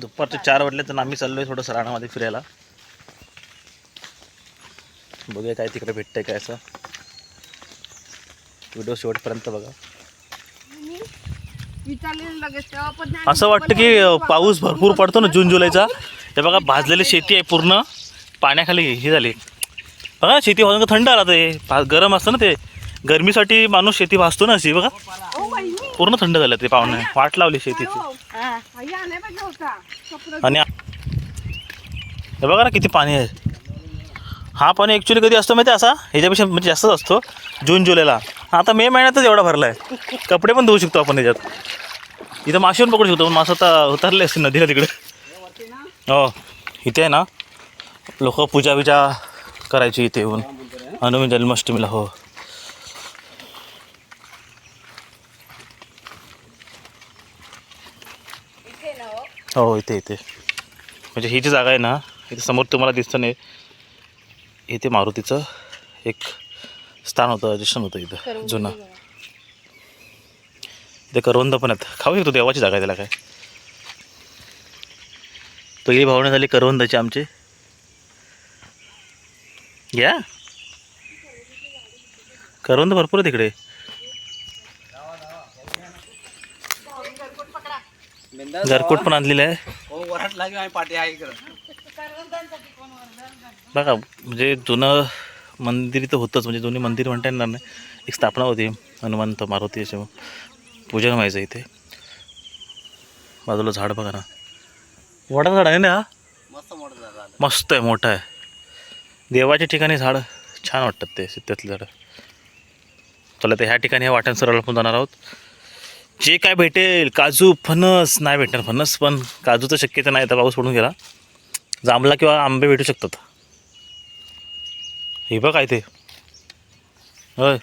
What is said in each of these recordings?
दुपारचे चार वाजले तर आम्ही चाललोय थोडंसं राणामध्ये फिरायला. बघूया काय तिकडे भेटतंय काय असं. व्हिडिओ शेवटपर्यंत बघा. असं वाटतं की पाऊस भरपूर पडतो ना जून जुलैचा. हे बघा भाजलेली शेती आहे पूर्ण. पाण्याखाली हे झाली. बघा शेती भाजून थंड आला ते. भा- गरम असतं ना ते. गरमीसाठी माणूस शेती भाजतो ना अशी बघा. पूर्ण थंड झालं ते पाहुणे. वाट लावली शेतीची. हो. आई आणाय पाहिजे होता. कपडे आणि हे बघा ना किती पाणी आहे. हा पाणी ॲक्च्युली कधी असतो माहिती आहे असा? ह्याच्यापेक्षा म्हणजे जास्तच असतो. जून जुलैला. आता मे महिन्यातच एवढा भरला आहे कपडे पण धुवू शकतो आपण याच्यात इथं मासे पण पकडू शकतो. पण मासे आता उतरले असते नदीला तिकडे. हो. इथे आहे ना लोक पूजा बिजा करायची इथे येऊन. हनुमान जन्माष्टमीला हो. हो इथे इथे. म्हणजे ही जी जागा आहे ना इथे समोर तुम्हाला दिसतं नाही. इथे मारुतीचं एक स्थान होतं अधिष्ठान होतं इथं जुनं. इथे करवंद पण आहेत. खाऊ शकतो देवाची जागा आहे त्याला काय? पहिली भावना झाली करवंदाची आमची. घ्या करवंद भरपूर आहे तिकडे. घरकोट पण आणलेलं आहे. हो लागेल पाठी आहे बघा म्हणजे जुनं मंदिर तर होतंच म्हणजे जुनी मंदिर म्हणता येणार नाही. एक स्थापना होती हनुमंत मारुती असे पूजन व्हायचं इथे. बाजूला झाड बघा ना. वडा झाड आहे ना? मस्त मोठं आहे मोठं आहे. देवाच्या ठिकाणी झाड छान वाटतात ते त्यातले झाडं. चला तर ह्या ठिकाणी ह्या वाट्यान सरळ आपण जाणार आहोत. जे काय भेटेल काजू फणस नाही भेटणार फणस पण काजूचं शक्यता नाही आता पाऊस पडून गेला. जांभळा किंवा आंबे भेटू शकतात. हे बघ काय ते. होय.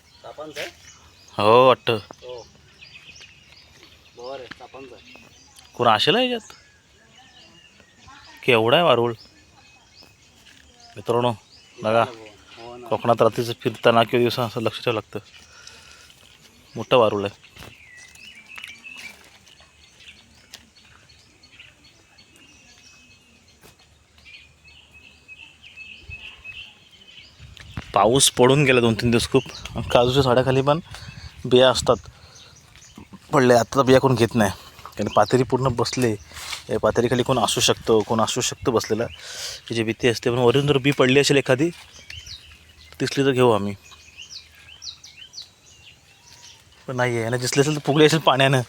हो वाटतं. हो. कोण असेल याच्यात केवढा आहे वारुळ. मित्रांनो बघा. हो कोकणात रात्रीचं फिरताना किंवा दिवसा असं लक्ष ठेवावं लागतं. मोठं वारुळ आहे. पाऊस पडून गेला दोन तीन दिवस खूप. काजूच्या झाडाखाली पण बिया असतात. पडले आता बिया कोण घेत नाही. कारण पातेरी पूर्ण बसले. या पातेरीखाली कोण असू शकतो कोण असू शकतो बसलेला. त्याची भीती असते पण वरून जर बी पडली असेल एखादी दिसली तर घेऊ आम्ही. पण नाही आहे यांना दिसली असेल तर फुगली असेल पाण्यानं.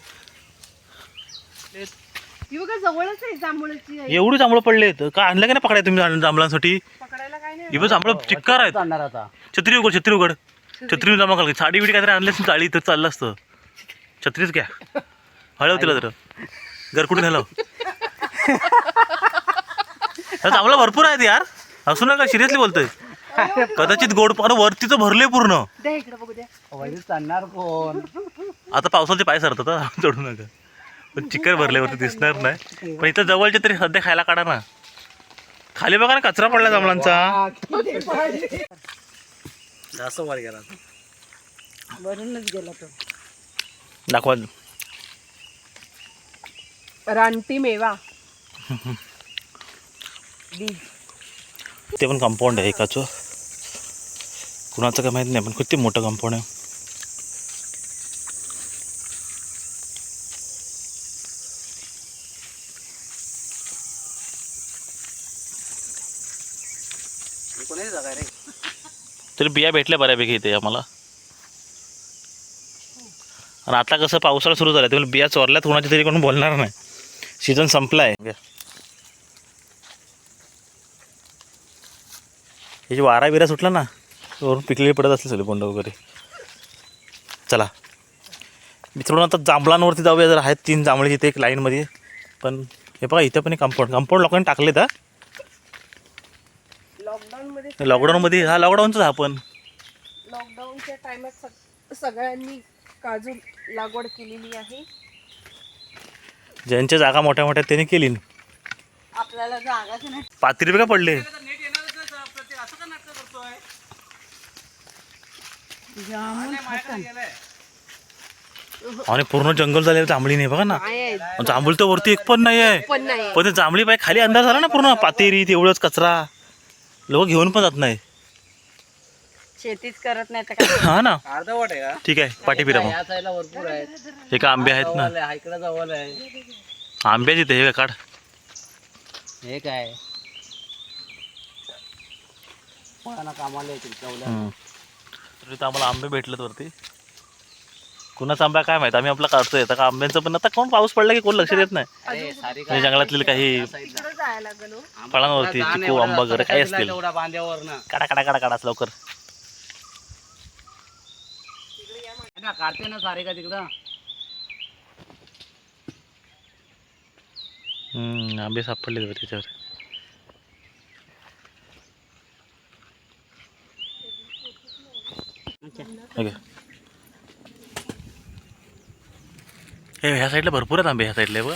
एवढी जांभळं पडले तर का आणलं का नाही पकडाय तुम्ही जां- जांभळांसाठी ही पण जांभळं चिक्कार आहेत. जाणार आता. छत्री उघड छत्री उघड छत्री जमा कर साडी बिडी काहीतरी आणली असेल चाळी तर चाललं असतं. छत्रीच घ्या. हळव तिला जरा. घरकुठून हलव चांगलं भरपूर आहेत यार. असू नका सिरियसली बोलतोय. कदाचित गोड पण वरतीचं भरले पूर्ण. चालणार कोण? आता पावसाचे पाय सरतात हा, चढू नका. पण चिकन भरल्यावरती दिसणार नाही. पण इथं जवळचे तरी सध्या खायला काढा ना. खाली बघा ना कचरा पडला जांभळांचा जास्त वर गेला वरूनच गेला तो दाखवा. रानटी मेवा ते पण कंपाऊंड आहे एकाचं. कुणाचं काय माहीत नाही पण किती मोठं कंपाऊंड आहे. कोणाची जागा रे. तरी बिया भेटल्या बऱ्यापैकी इथे आम्हाला. आणि आता कसं पावसाळा सुरू झाला तुम्ही बिया चोरल्यात कोणाच्या तरी कोण बोलणार नाही. सीझन संपला आहे हे वारा बिरा सुटला ना वरून पिकलेली पडत असले सगळे कोंड वगैरे. चला. मित्रांनो आता जांभळांवरती जाऊया जर आहेत तीन जांभळी इथे एक लाईनमध्ये. पण हे बघा इथं पण एक कंपाऊंड कंपाऊंड लोकांनी टाकलेत हा. लॉकडाऊनमध्ये हा लॉकडाऊनचा हा पण. लॉकडाऊनच्या टाइमात सगळ्यांनी काजू लागवड केलेली आहे. ज्यांच्या जागा मोठ्या मोठ्या त्यांनी केली. आपल्याला जागाच नाही. पात्री बी का पडले? आणि पूर्ण जंगल झालेलं जांभळी नाही बघा ना. काय आहे. आणि जांभूळ तर वरती एक पण नाही आहे. पण नाही पण ते जांभळी पाय खाली अंदाज झाला ना पूर्ण. पातेरी तेवढंच कचरा. लोक घेऊन पण जात नाही. शेतीच करत नाही तर काय? हा ना. अर्धवट आहे का? ठीक आहे पाठी फिरा मग. या साईडला भरपूर आहेत. हे का आंबे आहेत ना? आहे इकडे जवळ आहे. आंब्याची ते हे काढ. हे काय? मला कामाला येतील चवल्या हम्म. तर इथं आम्हाला आंबे भेटलेत वरती. कुणाचा आंबा काय माहीत? आम्ही आपला काढतोय. आता का आंब्यांचं पण आता कोण पाऊस पडला की कोण लक्ष देत नाही? अरे सारी म्हणजे जंगलातले काही तिकडे जायला लागलो. फळांवरती चिकू आंबा वगैरे काही असतील? तेवढा बांध्यावर ना काढा काढा काढा काढा लवकर. काढते ना सारे का तिकडं? हम्म, आंबे सापडले बरं त्याच्यावर. ओके हे ह्या साईडला भरपूर आहेत आंबे ह्या साईडला बघ.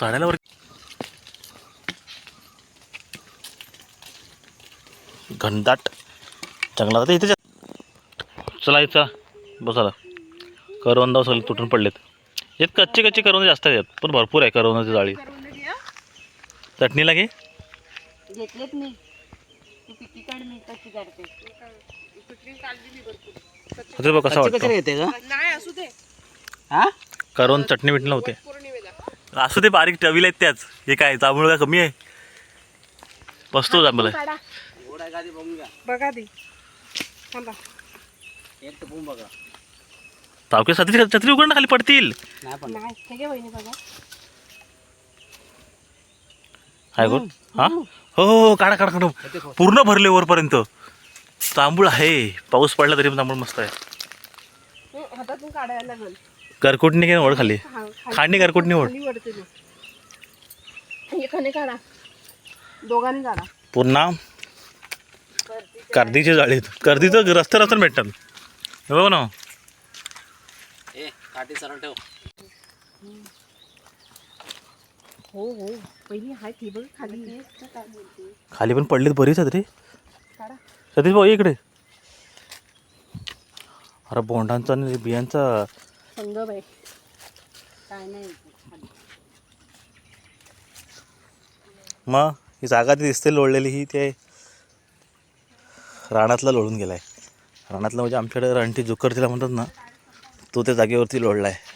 झाडाला वर घनदाट जंगलात. आता इथे चला इथं चला. बस चला करवंदा सगळे तुटून पडलेत. यात कच्चे कच्चे करवंदे जास्त आहेत पण भरपूर आहे करवंदाची जाळी. चटणीला घे. घेतलेत मी. तू पिकी काढ कशी काढते. कसा वाटतो. येते का नाही असू दे. हा? करवंद चटणी बिटणी होते असू दे बारीक टवील आहेत त्याच. हे काय जांभूळ काय कमी आहे? बसतो जांभूळ. बघा दे तावके छत्री छत्री उघड खाली पडतील. नाही पण नाही हे हा? हो हो काढा काढा काढा. पूर्ण भरले वरपर्यंत. तांबूळ आहे. पाऊस पडला तरी पण तांबूळ मस्त आहे. हं, हातातून काढायला लागल. करकुटणी घे ओढ खाली? हा, खांडणी करकुटणी ओढ. दोघांनी काढा. पुन्हा कर्दीची जाळी कर्दीचं रस्ते रस्त्याने भेटतात. हे बघ ना. ए काठी सरळ ठेव. हो हो. पहिली हाय ती बघ खाली. खाली पण पडलीत बरीच आहेत रे. सतीश भाऊ इकडे. अरे बोंडांचा आणि बियांचा संगम आहे काय नाही. मग ही जागा ती दिसते लोळलेली ही ते रानातला लोळून गेलाय. रानातला म्हणजे आमच्याकडे रानटी जुकर तिला म्हणतात ना तो त्या जागेवरती लोळला आहे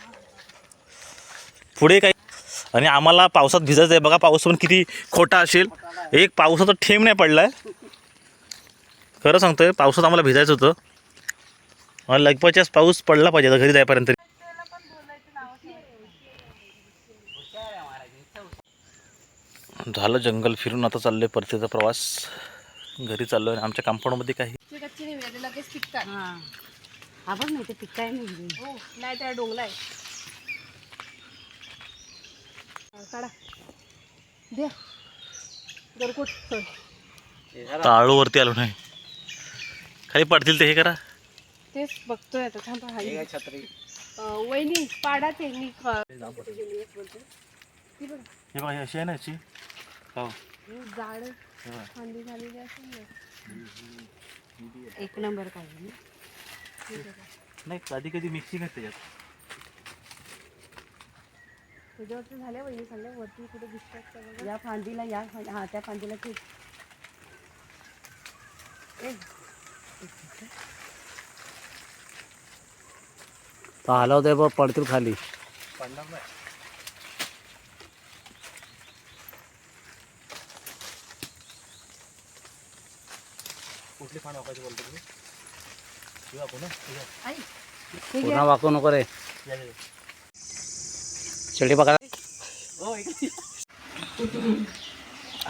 पुढे काही आणि आम्हाला पावसात भिजायचं आहे बघा पाऊस पण किती खोटा असेल. एक पावसाचा ठेम नाही पडलाय. खरं सांगतोय पावसात आम्हाला भिजायचं होतं. मला लगपच्याच पाऊस पडला पाहिजे आता घरी जाईपर्यंत. झालं जंगल फिरून आता चाललोय परतीचा प्रवास. घरी चाललोय आणि आमच्या कंपाऊंडमध्ये काही कच्ची कच्ची नाही मिळाली लगेच पिकतात. हा. बघ नाही ते पिकाय नाही हो नाही त्या डोंगला आहे काढा द्या गरकुट. ताळूवरती आलो नाही. खाली पडतील ते हे करा. तेच बघतोय आता थांबा हाई हे काय छत्री? वहिनी पाडा ते मी ख- ती बघ. हे बघा ही अशी आहे ना याची? हो. ही जाड फांदी झालेली असेल ना. एक नंबर काय नाही कधी कधी मिक्सिंग आहे त्याच्यात त्याच्यावरती झाल्या वहिनी सांगा वरती कुठे दिसतात या फांदीला या हा त्या फांदीला ठीक तो हलवतोय बघ पडतील खाली. कुठली फाण वाकायची बोलतो तुम्ही? ही? वाकू ना ही वाक. पुन्हा वाकू नको रे. या, या, या. शेळी बघा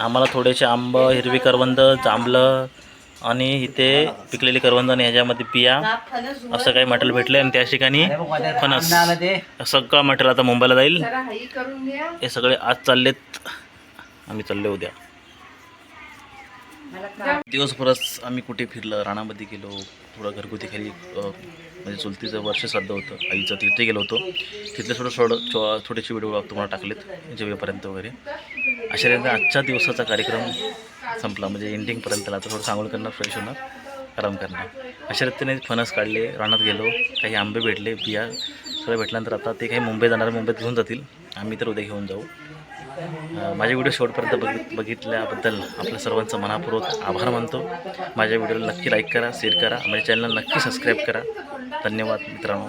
आम्हाला थोडेसे आंब हिरवी करवंद जांभलं आणि इथे पिकलेली करवंद आणि ह्याच्यामध्ये बिया असं काही मटेरियल भेटले आणि त्याच ठिकाणी फणस. सगळं मटेरियल आता मुंबईला जाईल. हे सगळे आज चाललेत. आम्ही चालले उद्या. दिवसभरच आम्ही कुठे फिरलं राणामध्ये गेलो थोडं घरगुती खाली म्हणजे चुलतीचं वर्ष श्राद्ध होतं आईचं तिथे गेलो होतो. तिथले थोडं थोडं छो- छोटेसे व्हिडिओ तुम्हाला टाकलेत जेवेपर्यंत वगैरे. अशा रीतीने आजच्या दिवसाचा कार्यक्रम संपला म्हणजे एंडिंगपर्यंत आता थोडं सांगोल करणं फ्रेश होणार आराम करणार. अशा रीतीने फणस काढले रानात गेलो काही आंबे भेटले बिया सगळं भेटल्यानंतर आता ते काही मुंबई जाणार मुंबईत घेऊन जातील. आम्ही तर उद्या घेऊन जाऊ. माझे व्हिडिओ शेवटपर्यंत बघित बघितल्याबद्दल आपल्या सर्वांचं मनापूर्वक आभार मानतो. माझ्या व्हिडिओला नक्की लाईक करा शेअर करा माझ्या चॅनलला नक्की सबस्क्राईब करा. धन्यवाद मित्रांनो.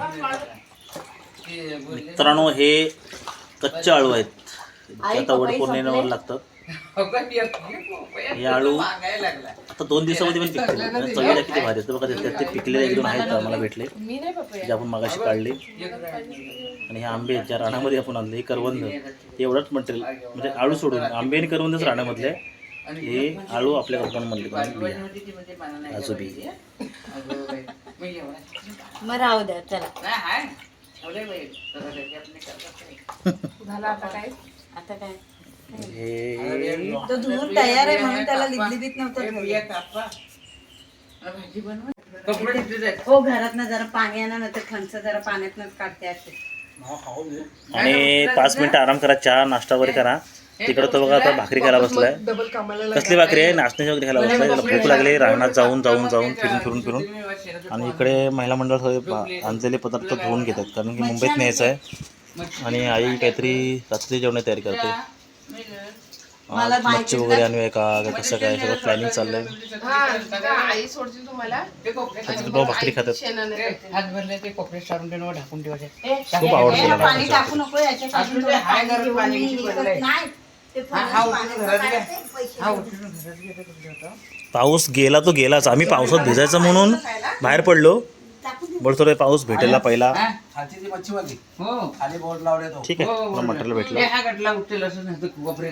मित्रांनो हे कच्चे आळू आहेत. आता वड पौर्णिमेवर लागतात. हे आळू आता दोन दिवसामध्ये पण पिकतील. आणि चवीला किती भारी असतं बघा ते पिकलेले एक दोन आहेत आम्हाला भेटले. जे आपण मागाशी काढले. आणि हे आंबे आहेत, ज्या राणामध्ये आपण आणले हे करवंद एवढंच मटेरियल म्हणजे आळू सोडून आंबे आणि करवंदच राणामधले. हे आळू आपल्या आजू बी मग राहू द्या चला. आता काय? हे तो धुवून तयार आहे म्हणून त्याला नव्हतं हो घरात ना जरा पाणी आणा ना तर खंच जरा पाण्यातनच काढते असे. आणि पाच मिनिटं आराम करा चहा नाश्ता वगैरे करा. तिकडं तो बघा आता भाकरी खायला बसलाय. कसली भाकरी? आहे नाचण्याची वगैरे खायला बसलाय. त्याला भूक लागली रानात जाऊन जाऊन जाऊन फिरून फिरून फिरून. आणि इकडे महिला मंडळ सगळे आणलेले पदार्थ धुवून घेतात. कारण की मुंबईत न्यायचं आहे. आणि आई काहीतरी रात्री जेवण तयारी करते. मच्छी वगैरे आणूया का? का कसं काय? सगळं प्लॅनिंग चाललंय? आई सोडतील तुम्हाला. भाकरी खातात. हात भरले ते कोपरे सारून देणं ढाकून ठेवायचे. खूप आवडतं पाऊस गेला तो गेलाच. आम्ही पावसात भिजायचं म्हणून बाहेर पडलो. बरं पाऊस भेटेला पहिला. हा? खालची ती मच्छीवाली हो. खाली बोर्ड लावले तो. ठीक आहे हो. मटेरियल भेटलं. हे हा गटला उठलेला असं नाही कोपरे